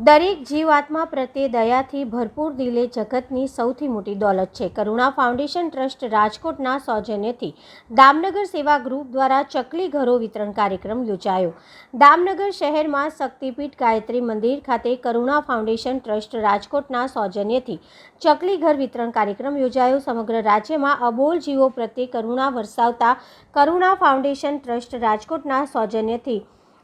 દરેક જીવાત્મા પ્રત્યે દયાથી ભરપૂર દિલે જગતની સૌથી મોટી દોલત છે. કરુણા ફાઉન્ડેશન ટ્રસ્ટ રાજકોટના સૌજન્યથી દામનગર સેવા ગ્રુપ દ્વારા ચકલી ઘરો વિતરણ કાર્યક્રમ યોજાયો. દામનગર શહેરમાં શક્તિપીઠ ગાયત્રી મંદિર ખાતે કરુણા ફાઉન્ડેશન ટ્રસ્ટ રાજકોટના સૌજન્યથી ચકલી ઘર વિતરણ કાર્યક્રમ યોજાયો. સમગ્ર રાજ્યમાં અબોલ જીવો પ્રત્યે કરુણા વરસાવતા કરુણા ફાઉન્ડેશન ટ્રસ્ટ રાજકોટના સૌજન્યથી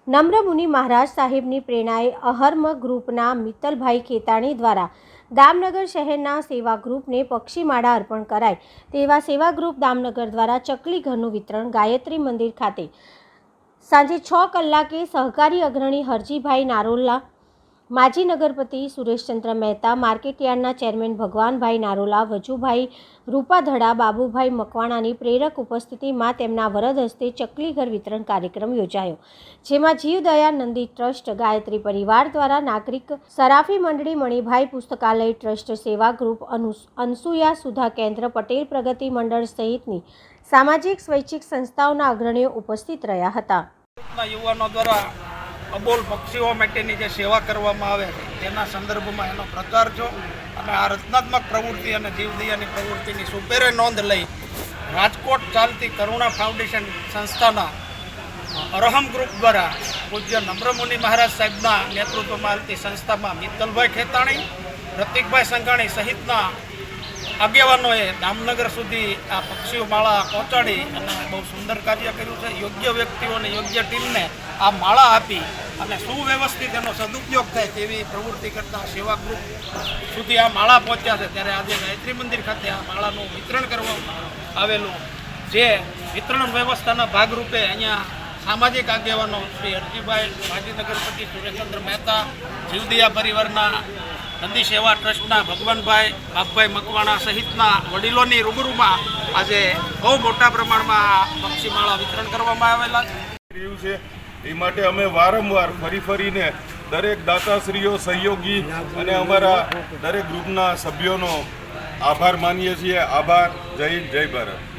નમ્રમુનિ મહારાજ સાહેબની પ્રેરણાએ અહર્મ ગ્રુપના મિત્તલભાઈ ખેતાણી દ્વારા દામનગર શહેરના સેવા ગ્રુપને પક્ષીમાળા અર્પણ કરાય તેવા સેવા ગ્રુપ દામનગર દ્વારા ચકલી ઘરનું વિતરણ ગાયત્રી મંદિર ખાતે સાંજે છ કલાકે સહકારી અગ્રણી હરજીભાઈ નારોલા માજી નગરપતિ સુરેશચંદ્ર મહેતા, માર્કેટયાર્ડના ચેરમેન ભગવાનભાઈ નારોલા, વજુભાઈ રૂપાધડા, બાબુભાઈ મકવાણાની પ્રેરક ઉપસ્થિતિમાં તેમના વરદ હસ્તે ચકલી ઘર વિતરણ કાર્યક્રમ યોજાયો, જેમાં જીવદયા નંદી ટ્રસ્ટ, ગાયત્રી પરિવાર દ્વારા નાગરિક સરાફી મંડળી, મણિભાઈ પુસ્તકાલય ટ્રસ્ટ, સેવા ગ્રુપ, અનુ અનસુયા સુધા કેન્દ્ર, પટેલ પ્રગતિ મંડળ સહિતની સામાજિક, સ્વૈચ્છિક સંસ્થાઓના અગ્રણીઓ ઉપસ્થિત રહ્યા હતા. યુવાનો દ્વારા અબોલ પક્ષીઓ માટેની જે સેવા કરવામાં આવે, તેના સંદર્ભમાં એનો પ્રચાર છો અને આ રચનાત્મક પ્રવૃત્તિ અને જીવદયાની પ્રવૃત્તિની સુપેરે નોંધ લઈ રાજકોટ ચાલતી કરુણા ફાઉન્ડેશન સંસ્થાના અરહમ ગ્રુપ દ્વારા પૂજ્ય નમ્રમુનિ મહારાજ સાહેબના નેતૃત્વમાં હાલતી સંસ્થામાં મિત્તલભાઈ ખેતાણી, પ્રતિકભાઈ સંઘાણી સહિતના આગેવાનોએ દામનગર સુધી આ પક્ષીઓ માળા પહોંચાડી અને બહુ સુંદર કાર્ય કર્યું છે. યોગ્ય વ્યક્તિઓને યોગ્ય ટીમને આ માળા આપી અને સુવ્યવસ્થિત એનો સદુપયોગ થાય તેવી પ્રવૃત્તિ કરતા સેવા ગ્રુપ સુધી આ માળા પહોંચ્યા છે. ત્યારે આજે ગાયત્રી મંદિર ખાતે આ માળાનું વિતરણ કરવામાં આવેલું જે વિતરણ વ્યવસ્થાના ભાગરૂપે અહીંયા સામાજિક આગેવાનો શ્રી હરજીભાઈ ગાંધીનગરપતિ સુરેન્દ્ર મહેતા, જીવદિયા પરિવારના નંદી સેવા ટ્રસ્ટના ભગવાનભાઈ, બાપભાઈ મકવાણા સહિતના વડીલોની રૂબરૂમાં આજે બહુ મોટા પ્રમાણમાં પક્ષીમાળા વિતરણ કરવામાં આવેલા છે. એ માટે અમે વારંવાર ફરી ફરીને દરેક દાતાશ્રીઓ, સહયોગી અને અમારા દરેક ગ્રુપના સભ્યોનો આભાર માનીએ છીએ. આભાર. જય જય ભારત.